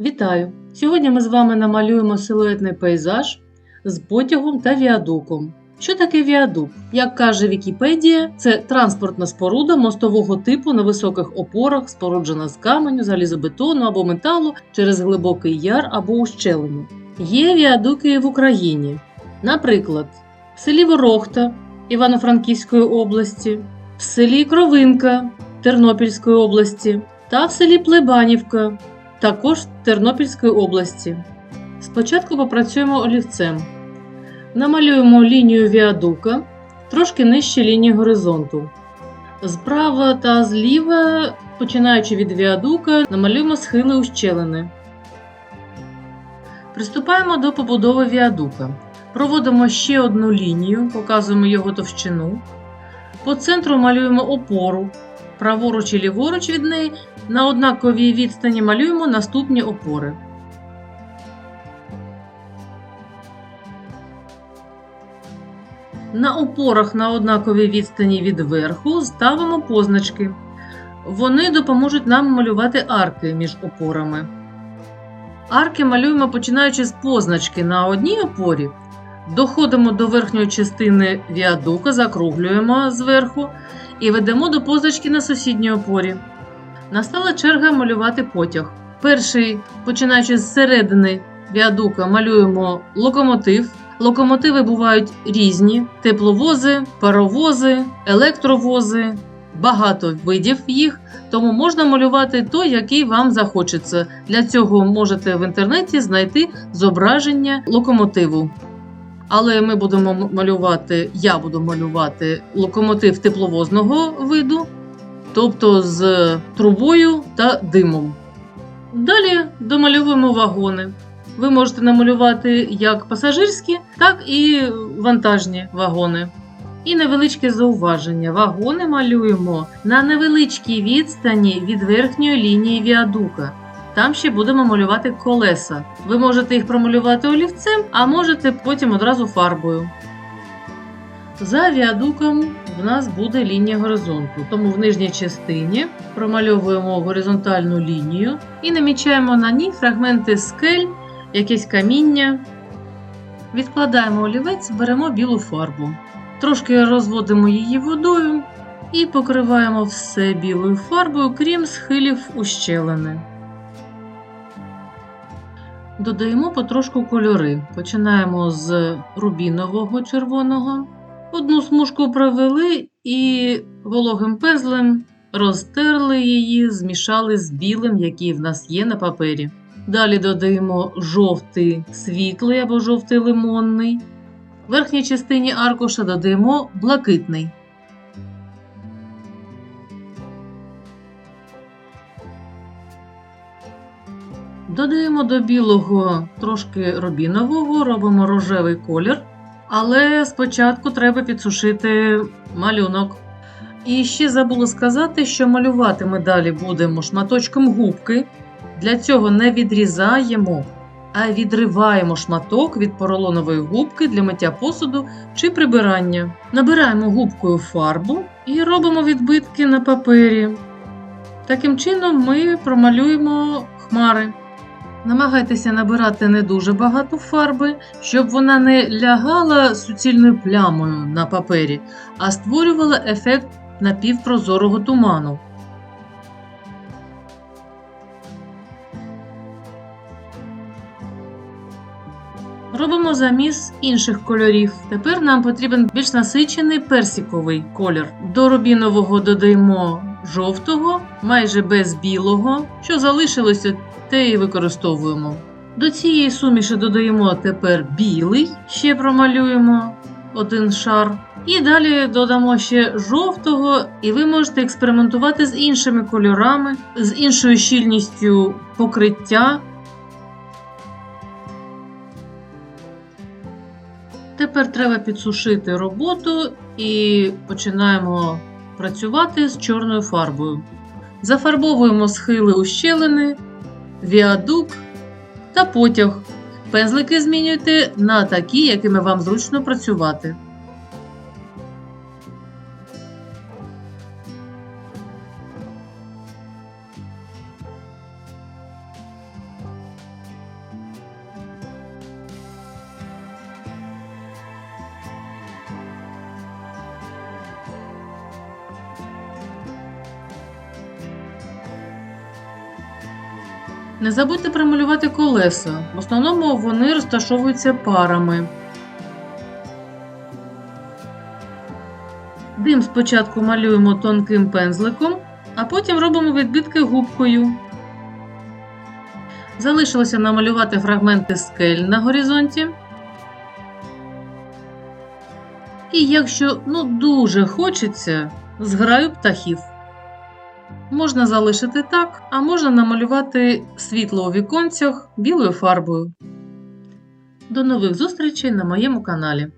Вітаю! Сьогодні ми з вами намалюємо силуетний пейзаж з потягом та віадуком. Що таке віадук? Як каже Вікіпедія, це транспортна споруда мостового типу на високих опорах, споруджена з каменю, залізобетону або металу через глибокий яр або ущелину. Є віадуки в Україні. Наприклад, в селі Ворохта Івано-Франківської області, в селі Кровинка Тернопільської області та в селі Плебанівка також Тернопільської області. Спочатку попрацюємо олівцем. Намалюємо лінію віадука трошки нижче лінії горизонту. Справа та зліва, починаючи від віадука, намалюємо схили ущелини. Приступаємо до побудови віадука. Проводимо ще одну лінію, показуємо його товщину. По центру малюємо опору. Праворуч і ліворуч від неї на однаковій відстані малюємо наступні опори. На опорах на однаковій відстані від верху ставимо позначки. Вони допоможуть нам малювати арки між опорами. Арки малюємо починаючи з позначки на одній опорі. Доходимо до верхньої частини віадука, закруглюємо зверху і ведемо до позначки на сусідній опорі. Настала черга малювати потяг. Перший, починаючи з середини віадука, малюємо локомотив. Локомотиви бувають різні: тепловози, паровози, електровози, багато видів їх, тому можна малювати той, який вам захочеться. Для цього можете в інтернеті знайти зображення локомотиву. Але ми будемо малювати, я буду малювати локомотив тепловозного виду, тобто з трубою та димом. Далі домальовуємо вагони. Ви можете намалювати як пасажирські, так і вантажні вагони. І невеличке зауваження. Вагони малюємо на невеличкій відстані від верхньої лінії віадука. Там ще будемо малювати колеса. Ви можете їх промалювати олівцем, а можете потім одразу фарбою. За віадуком в нас буде лінія горизонту, тому в нижній частині промальовуємо горизонтальну лінію і намічаємо на ній фрагменти скель, якесь каміння. Відкладаємо олівець, беремо білу фарбу. Трошки розводимо її водою і покриваємо все білою фарбою, крім схилів ущелини. Додаємо потрошку кольори. Починаємо з рубінового червоного. Одну смужку провели і вологим пензлем розтерли її, змішали з білим, який в нас є на папері. Далі додаємо жовтий світлий або жовтий лимонний. В верхній частині аркуша додаємо блакитний. Додаємо до білого трошки рубінового, робимо рожевий колір. Але спочатку треба підсушити малюнок. І ще забула сказати, що малювати ми далі будемо шматочком губки. Для цього не відрізаємо, а відриваємо шматок від поролонової губки для миття посуду чи прибирання. Набираємо губкою фарбу і робимо відбитки на папері. Таким чином ми промалюємо хмари. Намагайтеся набирати не дуже багато фарби, щоб вона не лягала суцільною плямою на папері, а створювала ефект напівпрозорого туману. Робимо заміс інших кольорів. Тепер нам потрібен більш насичений персиковий колір. До рубінового додаємо жовтого, майже без білого. Що залишилося, те і використовуємо. До цієї суміші додаємо тепер білий, ще промалюємо один шар. І далі додамо ще жовтого, і ви можете експериментувати з іншими кольорами, з іншою щільністю покриття. Тепер треба підсушити роботу і починаємо працювати з чорною фарбою. Зафарбовуємо схили ущелини, віадук та потяг. Пензлики змінюйте на такі, якими вам зручно працювати. Не забудьте промалювати колеса. В основному вони розташовуються парами. Дим спочатку малюємо тонким пензликом, а потім робимо відбитки губкою. Залишилося намалювати фрагменти скель на горизонті. І якщо ну дуже хочеться, зграю птахів. Можна залишити так, а можна намалювати світло у віконцях білою фарбою. До нових зустрічей на моєму каналі.